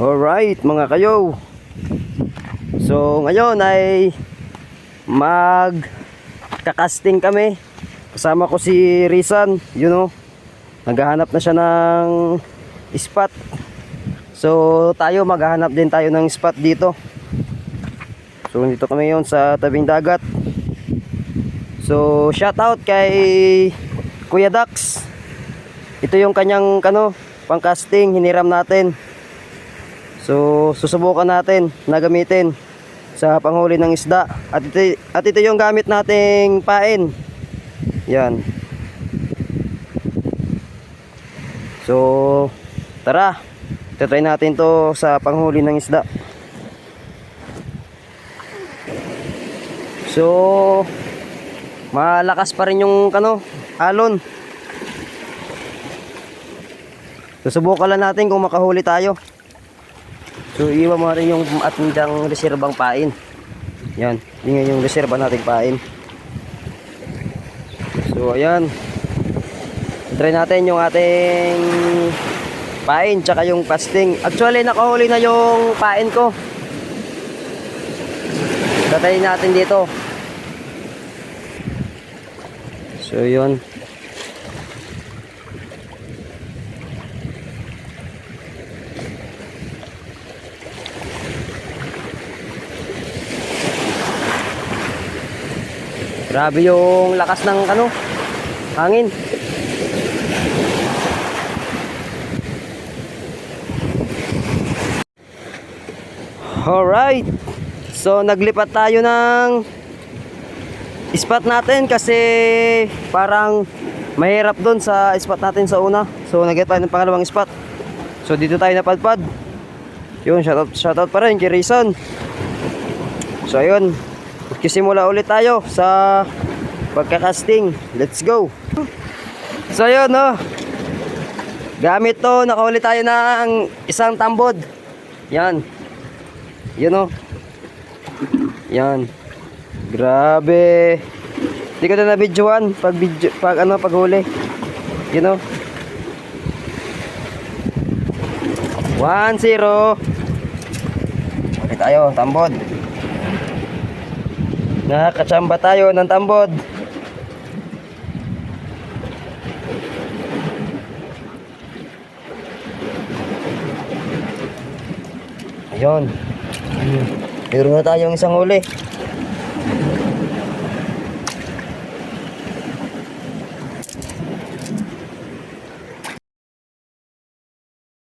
Alright mga kayo. So ngayon ay mag kakasting kami. Kasama ko si Rizan You know. Naghahanap na siya ng spot. So tayo maghahanap din tayo ng spot dito. So dito kami yon sa tabing dagat. So shout out kay Kuya Dax. Ito yung kanyang kano pang casting hiniram natin So, susubukan natin na gamitin sa panghuli ng isda. At ito, at ito yung gamit nating pain. Yan. So, tara. Try natin to sa panghuli ng isda. So, malakas pa rin yung kano, alon. Susubukan lang natin kung makahuli tayo. So iwan mo rin yung atindang reserbang pain. Yan, yun yung reserba nating pain. So ayan. Try natin yung ating pain tsaka yung casting. Actually nakahuli na yung pain ko. Tatayin natin dito. So yun. Grabe yung lakas ng ano, hangin. Alright. So naglipat tayo ng spot natin kasi parang mahirap doon sa spot natin sa una. So nag tayo ng pangalawang spot. So dito tayo napadpad. Yun, shoutout, shoutout pa rin kay Rayson. So ayun, Magkisimula ulit tayo sa pagkakasting. Let's go. So yun no. Gamit to, nakahuli tayo ng isang tambod. Yan. Yun no. Yan. Grabe. Hindi ko na na-videoan pag, video, pag ano, pag huli. You know. 1-0. Okay tayo, tambod. Nakakachamba tayo ng tambod. Ayun. Meron na tayong isang huli.